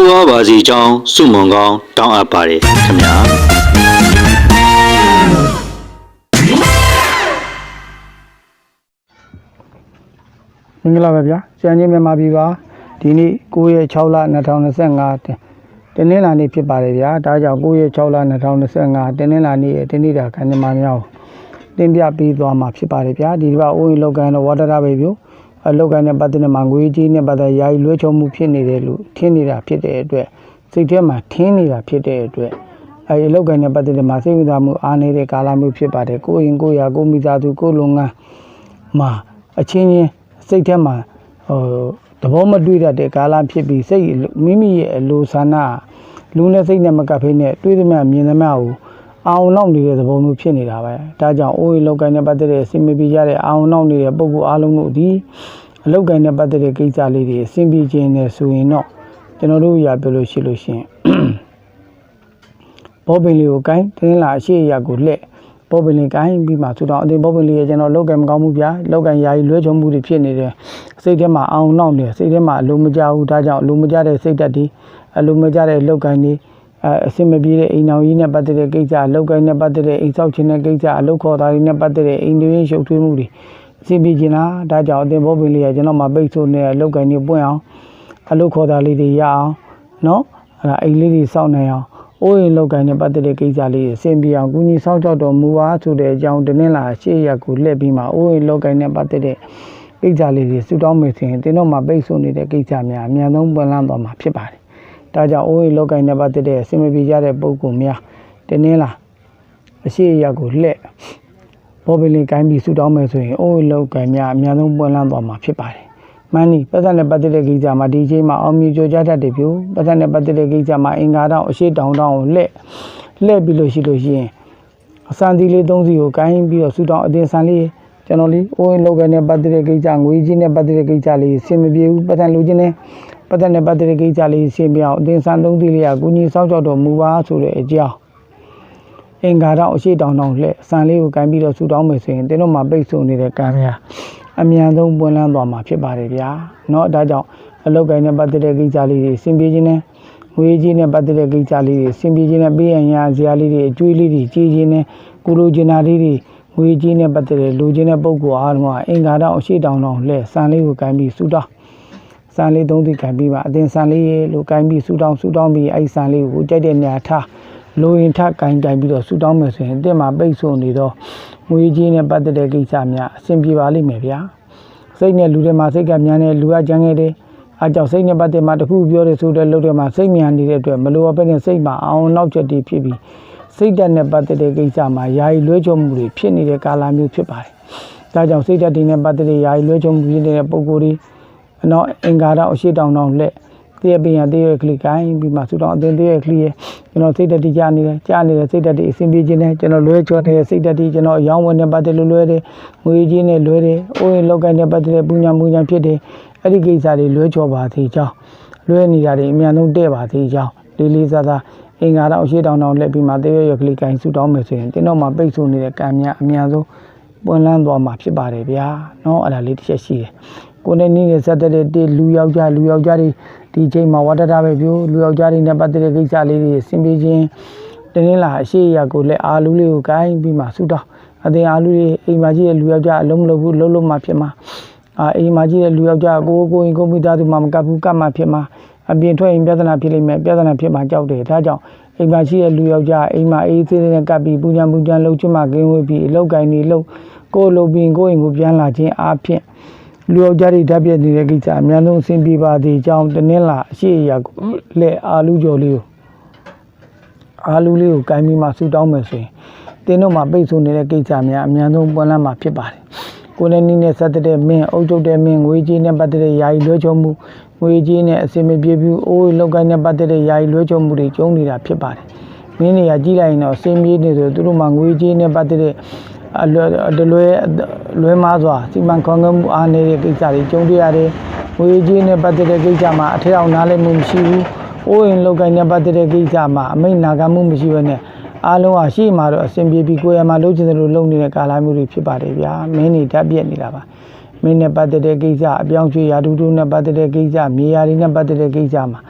တိုးဝါပါစီကြောင်းစုမုံကောင်းတောင်းအပ်ပါတယ်ခင်ဗျာမင်္ဂလာပါဗျာဆရာကြီးမြန်မာပြည်ပါဒီနေ့9ရက်6လ2025တင်တင်းနှင်းလာနေ့ဖြစ်ပါတယ်ဗျာဒါကြောင့်9ရက်6လ2025တင်းနှင်းလာနေ့ရဲ့တင်းနေတာခန္ဓမာများကိုတင်ပြပေးသွားမှာဖြစ်ပါတယ်ဗျာဒီကအိုးရင်လောက်ကန်တော့ဝါဒတာပဲပြို အလောက်ကန်နဲ့ပတ်သက်နေမှာငွေကြီးနဲ့ပတ်သက်ယာယီလွှဲချုံမှုဖြစ်နေတယ်လို့ထင်နေတာဖြစ်တဲ့အတွက်စိတ်ထဲမှာထင်းနေတာဖြစ်တဲ့အတွက်အဲဒီအလောက်ကန်နဲ့ပတ်သက်နေမှာစိတ်ဝင်စားမှုအားနေတဲ့ကာလမျိုးဖြစ်ပါတယ်ကိုယ်ရင်ကိုယ်ရာကိုယ်မိသားစုကိုယ်လုံငန်းမှာအချင်းချင်းစိတ်ထဲမှာဟိုသဘောမတွေ့တတ်တဲ့ကာလဖြစ်ပြီးစိတ်မိမိရဲ့အလိုဆန္ဒလူနဲ့စိတ်နဲ့မကပ်ဖိနဲ့တွေးသမျှမြင်သမျှကို အောင်နောက်နေတဲ့သဘောမျိုးဖြစ်နေတာပဲဒါကြောင့်အိုးရီလောက်ကိုင်းနဲ့ပတ်သက်တဲ့အစီမပြေကြတဲ့အောင်နောက်နေတဲ့ပုံကူအားလုံးတို့ဒီအလောက်ကိုင်းနဲ့ပတ်သက်တဲ့ကိစ္စလေးတွေအစီမပြေခြင်းနဲ့ဆိုရင်တော့ကျွန်တော်တို့ရပြောလို့ရှိလို့ရှိရင်ဘောပင်လေးကိုကိုင်းတင်းလာအရှိအရာကိုလှည့်ဘောပင်လေးကိုင်းပြီးမှသူတော်အတင်ဘောပင်လေးရဲ့ကျွန်တော်လောက်ကံမကောင်းဘူးဗျာလောက်ကံယာယီလွဲချုံမှုတွေဖြစ်နေတယ်စိတ်ထဲမှာအောင်နောက်နေစိတ်ထဲမှာအလိုမကျဘူးဒါကြောင့်အလိုမကျတဲ့စိတ်ဓာတ်တွေအလိုမကျတဲ့လောက်ကံတွေ အဲအစင်မပြေတဲ့အိမ်တော်ကြီးနဲ့ပတ်သက်တဲ့ကိစ္စလောက်ကံနဲ့ပတ်သက်တဲ့အိမ်ဆောက်ခြင်းတဲ့ကိစ္စအလုပ်ခေါ်တာတွေနဲ့ပတ်သက်တဲ့အိမ်တွေရင်းရှုပ်ထွေးမှုတွေအစီပြေခြင်းလားဒါကြောင့်အတင်ဘောပင်လေးရဲ့ကျွန်တော်မှာပိတ်ဆို့နေတဲ့လောက်ကံတွေပွင့်အောင်အလုပ်ခေါ်တာလေးတွေရအောင်နော်အဲ့ဒါအိမ်လေးတွေစောင့်နေအောင်အိုးရင်လောက်ကိုင်းနဲ့ပတ်သက်တဲ့ကိစ္စလေးတွေအဆင်ပြေအောင်ကုညီဆောင်ကြောက်တော်မူပါဆိုတဲ့အကြောင်းတင်းလာရှေ့ရက်ကိုလှည့်ပြီးမှအိုးရင်လောက်ကိုင်းနဲ့ပတ်သက်တဲ့ကိစ္စလေးတွေဆူတောင်းမယ်ဆိုရင်တင်းတော့မှပိတ်ဆို့နေတဲ့ကိစ္စများအများဆုံးပွင့်လန်းသွားမှာဖြစ်ပါတယ်။ ဒါကြောင့်အိုးရင်လောက်ကိုင်းနဲ့ပတ်သက်တဲ့အဆင်မပြေကြတဲ့ပုံကူများတင်းလာအရှိရက်ကိုလှည့်ဘောပင်လေးကိုင်းပြီးဆူတောင်းမယ်ဆိုရင်အိုးရင်လောက်ကိုင်းများအများဆုံးပွင့်လန်းသွားမှာဖြစ်ပါတယ်။မန်နီပတ်သက်နဲ့ပတ်သက်တဲ့ကိစ္စမှာဒီချိန်မှာအောင်မြင်ကြကြတတ်တယ်ပြိုပတ်သက်နဲ့ပတ်သက်တဲ့ကိစ္စမှာအင်္ဂါတောင်အရှိတောင်တောင်ကိုလှည့်လှည့်ပြီးလို့ရှိလို့ရှိရင်အစံတီလေး၃စီကိုကိုင်းပြီးတော့ဆူတောင်အတင်ဆန်လေးကျွန်တော်လေးအိုးရင်လောက်ကနဲ့ပတ်သက်တဲ့ကိစ္စငွေကြီးနဲ့ပတ်သက်တဲ့ကိစ္စလေးဆင်မပြေဘူးပတ်သက်လူချင်းနဲ့ ပတ်သက်နဲ့ပတ်သက်တဲ့ကိစ္စလေးဆင်ပြအောင်အတင်ဆန်၃စီလေးကကုညီစောင့်ကြောက်တော်မူပါဆိုတဲ့အကြောင်း အင်္ဂါတော့အရှိတောင်တောင်လှဲ့ဆန်လေးကိုကင်ပြီးတော့ဆူတောင်းမယ်ဆိုရင်တင်းတို့မှာပိတ်ဆို့နေတဲ့ကံများအမြန်ဆုံးပွင့်လန်းသွားမှာဖြစ်ပါတယ်ဗျာเนาะဒါကြောင့်အလုတ်ကိုင်းနဲ့ပတ်သက်တဲ့ကိစ္စလေးတွေစင်ပြေခြင်းနဲ့ငွေကြီးနဲ့ပတ်သက်တဲ့ကိစ္စလေးတွေစင်ပြေခြင်းနဲ့ပေးရန်ရဇာလေးတွေအကျွေးလေးတွေကြီးခြင်းနဲ့ကုလိုချင်တာလေးတွေငွေကြီးနဲ့ပတ်သက်တဲ့လူချင်းတဲ့ပုံကောအားလုံးကအင်္ဂါတော့အရှိတောင်တောင်လှဲ့ဆန်လေးကိုကင်ပြီးဆူတောင်း စံလေးသုံးသိကင်ပြီးပါအတင်စံလေးလို့ကင်ပြီးဆူတောင်းဆူတောင်းပြီးအဲ့စံလေးကိုကြိုက်တဲ့နေရာထားလိုရင်ထကင်ကင်ပြီးတော့ဆူတောင်းမယ်ဆိုရင်အတင်မှာပိတ်ဆို့နေတော့ငွေကြီးနဲ့ပတ်သက်တဲ့ကိစ္စများအဆင်ပြေပါလိမ့်မယ်ဗျာစိတ်နဲ့လူတွေမှာစိတ်ကမြန်တယ်လူကကြမ်းခဲ့တယ်အားကြောင့်စိတ်နဲ့ပတ်သက်မှာတခုပြောတယ်ဆိုတဲ့လုပ်တယ်မှာစိတ်မြန်နေတဲ့အတွက်မလိုအပ်ဘဲနဲ့စိတ်မှာအောင်နောက်ချက်တွေဖြစ်ပြီးစိတ်ဓာတ်နဲ့ပတ်သက်တဲ့ကိစ္စမှာယာယီလွဲချော်မှုတွေဖြစ်နေတဲ့ကာလမျိုးဖြစ်ပါတယ်ဒါကြောင့်စိတ်ဓာတ်တွေနဲ့ပတ်သက်တဲ့ယာယီလွဲချော်မှုဖြစ်နေတဲ့ပုံကိုယ်တွေ အနော်အင်္ဂါတော့အရှိတောင်တောင်လက်တည့်ရပင်ရတည့်ရကလီကိုင်းပြီးမှဆူတောင်အတင်တည့်ရကလီရကျွန်တော်စိတ်ဓာတ်တိကြနေတယ်ကြားနေတယ်စိတ်ဓာတ်တိအစဉ်ပြေခြင်းနဲ့ကျွန်တော်လွဲချောနေတဲ့စိတ်ဓာတ်တိကျွန်တော်အယောင်းဝင်နဲ့ပတ်သက်လို့လွဲတယ်ငွေကြီးနဲ့လွဲတယ်အိုးရင်လောက်ကိုင်းနဲ့ပတ်သက်တဲ့ပူညာမူညာဖြစ်တယ်အဲ့ဒီကိစ္စတွေလွဲချောပါသေးကြောင်းလွဲနေတာတွေအများဆုံးတဲ့ပါသေးကြောင်းလေးလေးစားစားအင်္ဂါတော့အရှိတောင်တောင်လက်ပြီးမှတည့်ရရကလီကိုင်းဆူတောင်းမယ်ဆိုရင်တင်းတော့မှပိတ်ဆို့နေတဲ့ကံများအများဆုံးပွင့်လန်းသွားမှာဖြစ်ပါတယ်ဗျာเนาะအဲ့ဒါလေးတစ်ချက်ရှိတယ် ကိုယ်နဲ့နီးနေဆက်တဲ့တေလူယောက်ျားလူယောက်ျားတွေဒီချိန်မှာဝတ္တတာပဲပြောလူယောက်ျားတွေနဲ့ပတ်သက်တဲ့ကိစ္စလေးတွေဆင်ပြေခြင်းတင်းင်းလာအရှိအရာကိုလည်းအာလူလေးကိုကိုင်းပြီးမှဆူတောင်းအတင်အာလူလေးအိမ်မှာကြီးတဲ့လူယောက်ျားအလုံးမလုပ်ဘူးလုံးလုံးမှဖြစ်မှာအာအိမ်မှာကြီးတဲ့လူယောက်ျားကိုကိုရင်ကိုမိသားစုမှမကပ်ဘူးကပ်မှဖြစ်မှာအပြင်ထွက်ရင်ပြဿနာဖြစ်လိမ့်မယ်ပြဿနာဖြစ်မှာကြောက်တယ်ဒါကြောင့်အိမ်မှာရှိတဲ့လူယောက်ျားအိမ်မှာအေးသေးသေးနဲ့ကပ်ပြီးပူညံပူညံလှုပ်ချင်မှကင်းဝေးပြီးအလောက်ကင်နေလှုပ်ကိုယ်လှုပ်ပြီးကိုယ့်အိမ်ကိုပြန်လာခြင်းအားဖြင့် လူယောက်ျားတွေဓာတ်ပြက်နေတဲ့ကိစ္စအများဆုံးအဆင်ပြေပါသေးကြောင်းတနင်္လာအရှိအရာကိုလက်အာလူကျော်လေးကိုအာလူလေးကိုကိုင်းပြီးမှဆူတောင်းမယ်ဆိုရင်တင်းတို့မှာပိတ်ဆို့နေတဲ့ကိစ္စများအများဆုံးပွင့်လန်းမှာဖြစ်ပါတယ်ကိုယ်နဲ့နီးနဲ့ဆက်တဲ့မင်းအုပ်ချုပ်တဲ့မင်းငွေကြေးနဲ့ပတ်သက်တဲ့ယာယီလွှဲချော်မှုငွေကြေးနဲ့အစင်မပြေဘူးအိုးလောက်ကိုင်းနဲ့ပတ်သက်တဲ့ယာယီလွှဲချော်မှုတွေကျုံနေတာဖြစ်ပါတယ်မင်းတွေကကြီးလိုက်ရင်တော့အစင်ပြေနေဆိုသူတို့မှာငွေကြေးနဲ့ပတ်သက်တဲ့ အလွယ်တလွဲလွဲမားစွာစီမံခွန်မှုအားနေတဲ့ကိစ္စတွေကျုံတွေ့ရတယ်ငွေကြေးနဲ့ပတ်သက်တဲ့ကိစ္စမှာအထက်အောင်နားလည်မှုမရှိဘူးအိုးရင်လောက်ကိုင်းနဲ့ပတ်သက်တဲ့ကိစ္စမှာအမိန့်နာခံမှုမရှိဘဲနဲ့အားလုံးဟာရှိမှတော့အဆင်ပြေပြီးကိုယ်ရမှာလုပ်ချင်တယ်လို့လုပ်နေတဲ့ကာလမျိုးတွေဖြစ်ပါတယ်ဗျာမင်းတွေဓာတ်ပြက်နေတာပါမင်းနဲ့ပတ်သက်တဲ့ကိစ္စအပြောင်းရွှေ့ရာဒူတူနဲ့ပတ်သက်တဲ့ကိစ္စမြေယာတွေနဲ့ပတ်သက်တဲ့ကိစ္စမှာ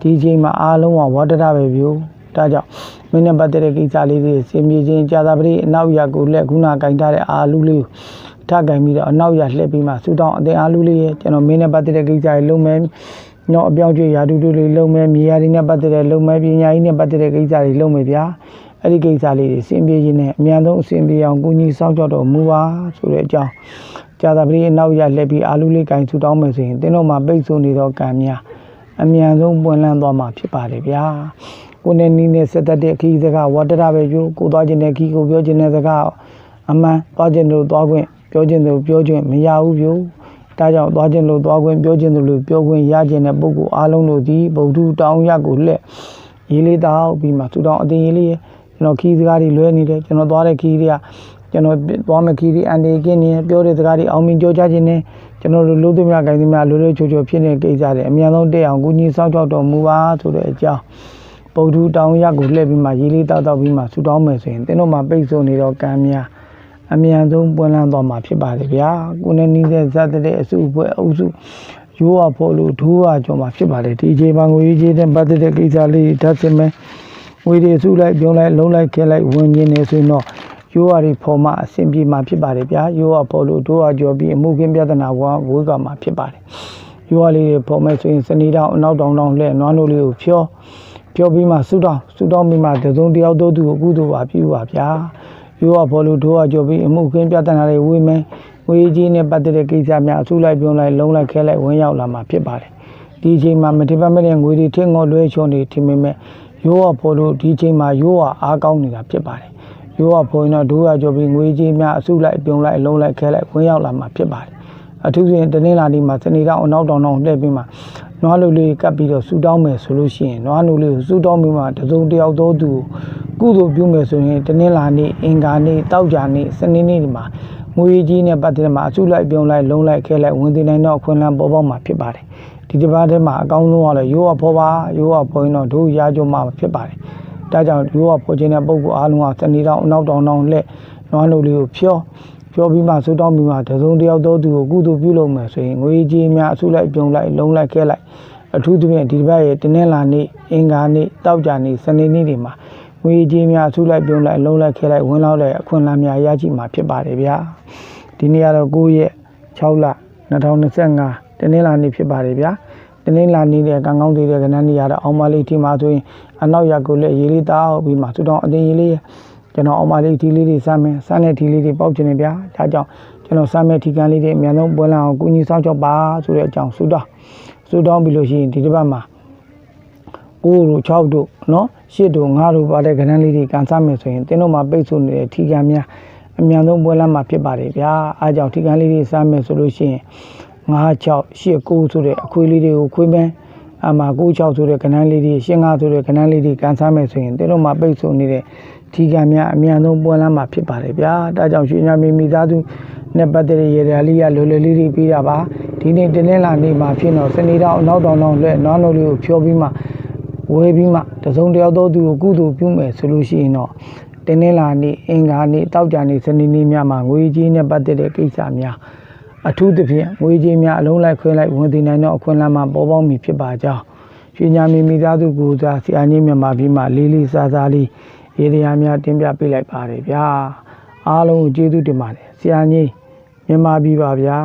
ဒီအချိန်မှာအားလုံးကဝတ္တရပဲဗျို့ ဒါကြောင့်မင်းနဲ့ပတ်သက်တဲ့ကိစ္စလေးတွေစင်ပြေခြင်းကြာသာပတိအနောက်ရကိုလက်ခုနကင်ထားတဲ့အာလူလေးကိုထပ်ကင်ပြီးတော့အနောက်ရလှည့်ပြီးမှဆူတောင်းအတင်အာလူလေးရဲ့ကျွန်တော်မင်းနဲ့ပတ်သက်တဲ့ကိစ္စတွေလုံးမယ်နော်အပြောင်းကျွေးရာဒူတူလေးလုံးမယ်မြေယာတွေနဲ့ပတ်သက်တဲ့လုံးမယ်ပညာရေးနဲ့ပတ်သက်တဲ့ကိစ္စတွေလုံးမယ်ဗျာအဲ့ဒီကိစ္စလေးတွေစင်ပြေခြင်းနဲ့အမြန်ဆုံးအစင်ပြေအောင်ကိုကြီးစောင့်ကြောက်တော်မူပါဆိုတဲ့အကြောင်းကြာသာပတိအနောက်ရလှည့်ပြီးအာလူလေးကင်ဆူတောင်းမယ်ဆိုရင်တင်းတို့မှာပိတ်ဆို့နေတော့ကံများအမြန်ဆုံးပွင့်လန်းသွားမှာဖြစ်ပါတယ်ဗျာ ကိုနဲ့နီးနဲ့ဆက်သက်တဲ့ခီးစကားဝတ္တရပဲကျိုးကိုသွားခြင်းနဲ့ခီးကိုပြောခြင်းနဲ့စကားအမှန်သွားခြင်းတို့သွားခွင့်ပြောခြင်းတို့ပြောခြင်းမရဘူးပြို့ဒါကြောင့်သွားခြင်းလို့သွားခွင့်ပြောခြင်းတို့လို့ပြောခွင့်ရခြင်းတဲ့ပုဂ္ဂိုလ်အားလုံးတို့သည်ဗုဒ္ဓတောင်းရကိုလက်ရေးလေးတောက်ပြီးမှသူတောင်းအတင်ရေးလေးကျွန်တော်ခီးစကားတွေလွဲနေတယ်ကျွန်တော်သွားတဲ့ခီးတွေကကျွန်တော်သွားမယ့်ခီးတွေအန်ဒီကင်းနေပြောတဲ့စကားတွေအောင်မြင်ကြောကြခြင်းနဲ့ကျွန်တော်တို့လို့သူများကိုင်းသူများလိုလိုချိုချိုဖြစ်နေတဲ့ကိစ္စတွေအများဆုံးတက်အောင်ကိုကြီးစောင့်ကြောက်တော်မူပါဆိုတဲ့အကြောင်း ဗုဒ္ဓတောင်းရကိုလှည့်ပြီးမှရေးလေးတောက်တောက်ပြီးမှဆူတောင်းမယ်ဆိုရင်တင်းတို့မှာပိတ်ဆို့နေတော့ကံများအမြန်ဆုံးပွင့်လန်းသွားမှာဖြစ်ပါတယ်ဗျာကိုနဲ့နီးတဲ့ဇတ်တဲ့အစုအဖွဲ့အုပ်စုရိုးဝဖို့လို့ဒိုးဝကြောမှာဖြစ်ပါတယ်ဒီအချိန်မှာငွေကြီးတဲ့ပတ်သက်တဲ့ကိစ္စလေးဓာတ်စင်မဲ့ငွေတွေစုလိုက်ပြုံးလိုက်လုံးလိုက်ခဲလိုက်ဝင်နေနေဆိုရင်တော့ရိုးဝတွေဖော်မှအဆင်ပြေမှာဖြစ်ပါတယ်ဗျာရိုးဝဖို့လို့ဒိုးဝကြောပြီးအမှုခင်းပြဿနာဝဝေးကမှာဖြစ်ပါတယ်ရိုးဝလေးတွေဖော်မဲ့ဆိုရင်စနေတောင်အနောက်တောင်တောင်လှဲ့နွားနိုးလေးကိုဖြော ပြောပြီးမှဆူတောင်းဆူတောင်းပြီးမှတစုံတယောက်တို့သူကိုကုသိုလ်ပါပြုပါဗျာရိုးဝဘောလို့ဒိုးဝကြောပြီးအမှုခင်းပြဿနာတွေဝေးမယ်ဝေးကြီးနဲ့ပတ်သက်တဲ့ကိစ္စများအဆူလိုက်ပြုံးလိုက်လုံးလိုက်ခဲလိုက်ဝင်ရောက်လာမှာဖြစ်ပါတယ်ဒီအချိန်မှာမတိပတ်မဲ့တဲ့ငွေတွေထင်းငေါ်လွဲချွန်တွေထင်ပေမဲ့ရိုးဝဘောလို့ဒီအချိန်မှာရိုးဝအားကောင်းနေတာဖြစ်ပါတယ်ရိုးဝဘောရင်တော့ဒိုးဝကြောပြီးငွေကြီးများအဆူလိုက်ပြုံးလိုက်လုံးလိုက်ခဲလိုက်ဝင်ရောက်လာမှာဖြစ်ပါတယ်အထူးသဖြင့်တနင်္လာနေ့မှာစနေတောင်အနောက်တောင်တောင်လှည့်ပြီးမှ နွားလူလေးကပ်ပြီးတော့ဆူတောင်းမယ်ဆိုလို့ရှိရင်နွားလူလေးကိုဆူတောင်းပြီးမှတစုံတယောက်သောသူကိုကုသိုလ်ပြုမယ်ဆိုရင်တနင်္လာနေ့အင်္ဂါနေ့တောက်ကြနေ့စနေနေ့ဒီမှာငွေကြီးနဲ့ပတ်သက်တဲ့မှာအစုလိုက်ပြုံလိုက်လုံးလိုက်ခဲလိုက်ဝင်သိနိုင်တော့အခွင့်အလမ်းပေါ်ပေါက်မှာဖြစ်ပါတယ်ဒီတစ်ပတ်ထဲမှာအကောင်းဆုံးကတော့ရိုးဝဖောပါရိုးဝဖောရင်တော့တို့ရာကြုံမှာဖြစ်ပါတယ်ဒါကြောင့်ရိုးဝဖောခြင်းတဲ့ပုံကူအားလုံးကစနေတောင်အနောက်တောင်တောင်လက်နွားလူလေးကိုဖြော ပြောပြီးမှဆူတောင်းပြီးမှတစုံတယောက်သောသူကိုကုသိုလ်ပြုလုပ်မယ်ဆိုရင်ငွေကြီးများအစုလိုက်ပြုံလိုက်လုံးလိုက်ခဲလိုက်အထူးသဖြင့်ဒီတစ်ပတ်ရဲ့တင်းနှင်းလာနေ့အင်္ဂါနေ့တောက်ကြနေ့စနေနေ့တွေမှာငွေကြီးများအစုလိုက်ပြုံလိုက်လုံးလိုက်ခဲလိုက်ဝင်လောက်တဲ့အခွင့်အလမ်းများရရှိမှာဖြစ်ပါတယ်ဗျာဒီနေ့ကတော့9ရက်6လ2025တင်းနှင်းလာနေ့ဖြစ်ပါတယ်ဗျာတင်းနှင်းလာနေ့တဲ့ကံကောင်းသေးတဲ့ကဏ္ဍနေ့ရတော့အောင်မလေးထီမှာဆိုရင်အနောက်ရက်ကိုလည်းရေးလေးတောက်ပြီးမှသူတော်အတင်းရေးလေး ကျွန်တော်အောင်မလေးထီလေးတွေစမ်းမယ်စမ်းတဲ့ထီလေးတွေပေါက်ချင်တယ်ဗျာဒါကြောင့်ကျွန်တော်စမ်းမဲ့ထီကန်းလေးတွေအများဆုံးပွဲလန်းအောင်ကုညီဆောင်ချောက်ပါဆိုတဲ့အကြောင်းဆုတောင်းဆုတောင်းပြီးလို့ရှိရင်ဒီတစ်ပတ်မှာ9တို့6တို့နော်8တို့9တို့ပါတဲ့ကဏ္ဍလေးတွေကန်စားမယ်ဆိုရင်တင်းတို့မှာပိတ်ဆို့နေတဲ့ထီကန်းများအများဆုံးပွဲလန်းမှာဖြစ်ပါတယ်ဗျာအားကြောင့်ထီကန်းလေးတွေစားမယ်ဆိုလို့ရှိရင်9 6 8 9ဆိုတဲ့အခွေးလေးတွေကိုခွေးမယ်အမှာ9 6ဆိုတဲ့ကဏ္ဍလေးတွေ8 5ဆိုတဲ့ကဏ္ဍလေးတွေကန်စားမယ်ဆိုရင်တင်းတို့မှာပိတ်ဆို့နေတဲ့ ထီကံများအမြန်ဆုံးပွင့်လန်းမှာဖြစ်ပါတယ်ဗျာဒါကြောင့်ရွှေညာမီမိသားစုနဲ့ပတ်သက်တဲ့ရေရာလေးရလွယ်လွယ်လေးတွေပြီးတာပါဒီနေ့တင်းင်းလာနေ့မှာဖြစ်တော့စနေတော့အနောက်တောင်တောင်လွဲ့နွားနိုးလေးကိုဖြောပြီးမှဝဲပြီးမှတစုံတယောက်သောသူကိုကုသိုလ်ပြုမယ်ဆိုလို့ရှိရင်တော့တင်းင်းလာနေ့အင်္ဂါနေ့တောက်ကြနေ့စနေနေ့များမှာငွေကြီးနဲ့ပတ်သက်တဲ့ကိစ္စများအထူးသဖြင့်ငွေကြီးများအလုံးလိုက်ခွဲလိုက်ဝင်သိနိုင်တော့အခွင့်အလမ်းမှာပေါ်ပေါက်မည်ဖြစ်ပါကြောင်းရွှေညာမီမိသားစုကိုစားဆရာကြီးမြန်မာပြည်မှာလေးလေးစားစားလေး ရေတရားများတင်ပြပေးလိုက်ပါတယ်ဗျာအားလုံးကိုကျေးဇူးတင်ပါတယ်ဆရာကြီးမြန်မာပြည်ပါဗျာ